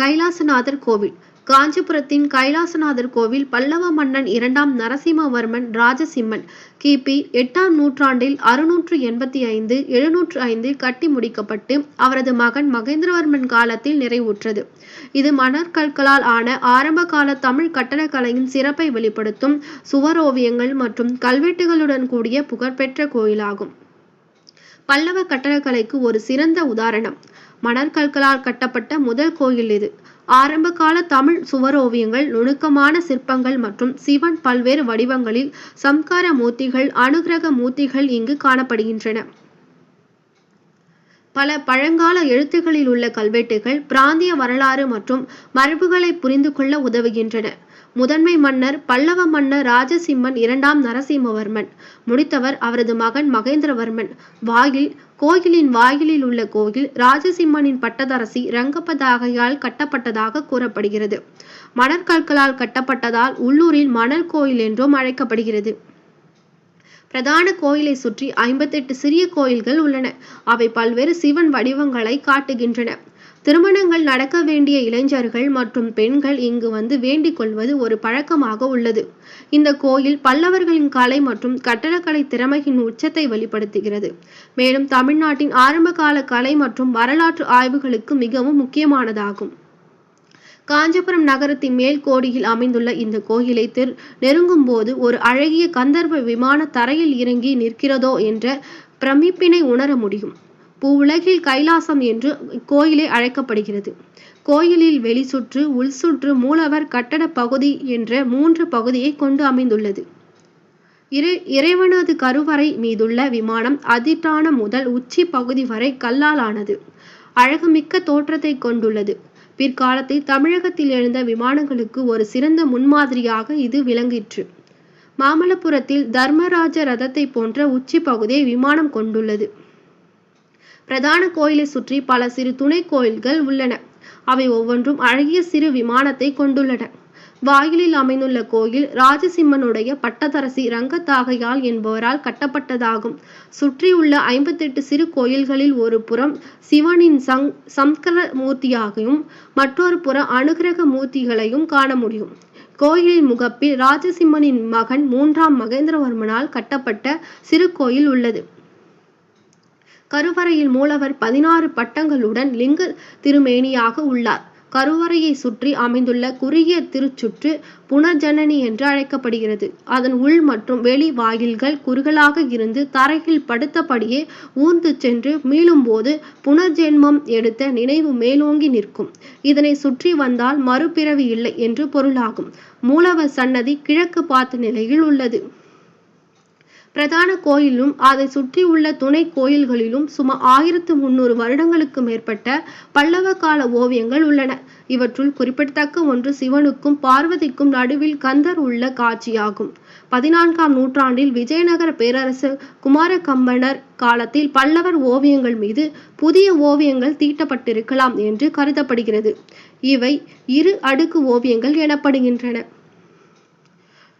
கைலாசநாதர் கோவில். காஞ்சிபுரத்தின் கைலாசநாதர் கோவில் பல்லவ மன்னன் இரண்டாம் நரசிம்மவர்மன் ராஜசிம்மன். கிபி எட்டாம் நூற்றாண்டில் அறுநூற்று எண்பத்தி ஐந்து எழுநூற்று ஐந்தில் கட்டி முடிக்கப்பட்டு அவரது மகன் மகேந்திரவர்மன் காலத்தில் நிறைவுற்றது. இது மணற்கற்களால் ஆன ஆரம்ப கால தமிழ் கட்டடக்கலையின் சிறப்பை வெளிப்படுத்தும் சுவரோவியங்கள் மற்றும் கல்வெட்டுகளுடன் கூடிய புகழ்பெற்ற கோயிலாகும். பல்லவ கட்டடக்கலைக்கு ஒரு சிறந்த உதாரணம். மணற்கற்களால் கட்டப்பட்ட முதல் கோயில் இது. ஆரம்ப கால தமிழ் சுவரோவியங்கள் நுணுக்கமான சிற்பங்கள் மற்றும் சிவன் பல்வேறு வடிவங்களில் சம்கார மூர்த்திகள் அனுகிரக மூர்த்திகள் இங்கு காணப்படுகின்றன. பல பழங்கால எழுத்துக்களில் உள்ள கல்வெட்டுகள் பிராந்திய வரலாறு மற்றும் மரபுகளை புரிந்து கொள்ள உதவுகின்றன. முதன்மை மன்னர் பல்லவ மன்னர் ராஜசிம்மன் இரண்டாம் நரசிம்மவர்மன் முடித்தவர் அவரது மகன் மகேந்திரவர்மன். வாயில் கோயிலின் வாயிலில் உள்ள கோயில் ராஜசிம்மனின் பட்டதரசி ரங்கப்பதாகையால் கட்டப்பட்டதாக கூறப்படுகிறது. மணற்கற்களால் கட்டப்பட்டதால் உள்ளூரில் மணல் கோயில் என்றும் அழைக்கப்படுகிறது. பிரதான கோயிலை சுற்றி ஐம்பத்தெட்டு சிறிய கோயில்கள் உள்ளன. அவை பல்வேறு சிவன் வடிவங்களை காட்டுகின்றன. திருமணங்கள் நடக்க வேண்டிய இளைஞர்கள் மற்றும் பெண்கள் இங்கு வந்து வேண்டிக் கொள்வது ஒரு பழக்கமாக உள்ளது. இந்த கோயில் பல்லவர்களின் கலை மற்றும் கட்டடக்கலை திறமையின் உச்சத்தை வெளிப்படுத்துகிறது. மேலும் தமிழ்நாட்டின் ஆரம்பகால கலை மற்றும் வரலாற்று ஆய்வுகளுக்கு மிகவும் முக்கியமானதாகும். காஞ்சிபுரம் நகரத்தின் மேல் கோடியில் அமைந்துள்ள இந்த கோயிலை திரு நெருங்கும் போது ஒரு அழகிய கந்தர்வ விமான தரையில் இறங்கி நிற்கிறதோ என்ற பிரமிப்பினை உணர முடியும். பூவுலகில் கைலாசம் என்று இக்கோயிலே அழைக்கப்படுகிறது. கோயிலில் வெளிச்சுற்று உள்சுற்று மூலவர் கட்டட பகுதி என்ற மூன்று பகுதியை கொண்டு அமைந்துள்ளது. இறை இறைவனது கருவறை மீதுள்ள விமானம் அதிட்டான முதல் உச்சி பகுதி வரை கல்லால் ஆனது அழகுமிக்க தோற்றத்தை கொண்டுள்ளது. பிற்காலத்தில் தமிழகத்தில் எழுந்த விமானங்களுக்கு ஒரு சிறந்த முன்மாதிரியாக இது விளங்கிற்று. மாமல்லபுரத்தில் தர்மராஜ ரதத்தை போன்ற உச்சி பகுதியை விமானம் கொண்டுள்ளது. பிரதான கோயிலை சுற்றி பல சிறு துணை கோயில்கள் உள்ளன. அவை ஒவ்வொன்றும் அழகிய சிறு விமானத்தை கொண்டுள்ளன. வாயிலில் அமைந்துள்ள கோயில் ராஜசிம்மனுடைய பட்டதரசி ரங்கத்தாகையால் என்பவரால் கட்டப்பட்டதாகும். சுற்றியுள்ள ஐம்பத்தெட்டு சிறு கோயில்களில் ஒரு புறம் சிவனின் சங் சம்கர மூர்த்தியாகவும் மற்றொரு புறம் அனுகிரக மூர்த்திகளையும் காண முடியும். கோயிலின் முகப்பில் ராஜசிம்மனின் மகன் மூன்றாம் மகேந்திரவர்மனால் கட்டப்பட்ட சிறு கோயில் உள்ளது. கருவறையில் மூலவர் பதினாறு பட்டங்களுடன் லிங்க திருமேனியாக உள்ளார். கருவறையை சுற்றி அமைந்துள்ள குறுகிய திருச்சுற்று புனர்ஜனனி என்று அழைக்கப்படுகிறது. அதன் உள் மற்றும் வெளி வாயில்கள் குறுகலாக இருந்து தரையில் படுத்தபடியே ஊர்ந்து சென்று மீளும்போது புனர்ஜென்மம் எடுத்த நினைவு மேலோங்கி நிற்கும். இதனை சுற்றி வந்தால் மறுபிறவி இல்லை என்று பொருளாகும். மூலவர் சன்னதி கிழக்கு பார்த்த நிலையில் உள்ளது. பிரதான கோயிலும் அதை சுற்றியுள்ள துணை கோயில்களிலும் சுமார் ஆயிரத்து முன்னூறு வருடங்களுக்கு மேற்பட்ட பல்லவ கால ஓவியங்கள் உள்ளன. இவற்றுள் குறிப்பிடத்தக்க ஒன்று சிவனுக்கும் பார்வதிக்கும் நடுவில் கந்தர் உள்ள காட்சியாகும். பதினான்காம் நூற்றாண்டில் விஜயநகர பேரரசு குமாரகம்பனர் காலத்தில் பல்லவர் ஓவியங்கள் மீது புதிய ஓவியங்கள் தீட்டப்பட்டிருக்கலாம் என்று கருதப்படுகிறது. இவை இரு அடுக்கு ஓவியங்கள் எனப்படுகின்றன.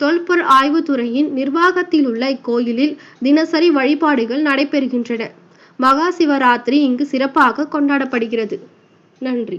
தொல்பொருள் ஆய்வுத்துறையின் நிர்வாகத்தில் உள்ள இக்கோயிலில் தினசரி வழிபாடுகள் நடைபெறுகின்றன. மகா சிவராத்திரி இங்கு சிறப்பாக கொண்டாடப்படுகிறது. நன்றி.